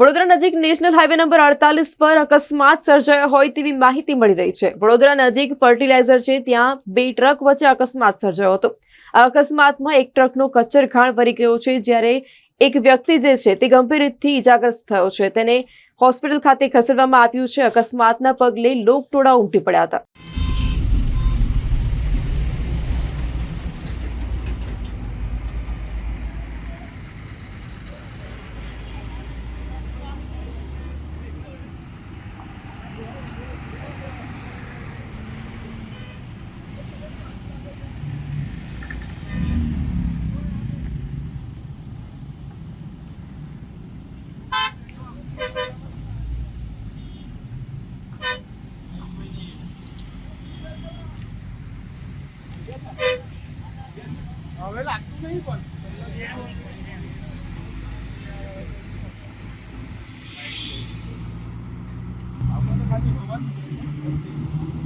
વડોદરા નજીક national highway number અડતાલીસ પર અકસ્માત સર્જાયો હોય તેવી માહિતી મળી રહી છે. વડોદરા નજીક ફર્ટિલાઇઝર છે, ત્યાં બે ટ્રક વચ્ચે અકસ્માત સર્જાયો હતો. આ અકસ્માતમાં એક ટ્રકનો કચ્છર ખાણ ભરી ગયો છે, જ્યારે એક વ્યક્તિ જે છે તે ગંભીર રીતથી ઇજાગ્રસ્ત થયો છે. તેને હોસ્પિટલ ખાતે ખસેડવામાં આવ્યું છે. અકસ્માતના પગલે લોકટોળા ઉમટી પડ્યા હતા. હવે લાગતું નહીં પણ Thank you.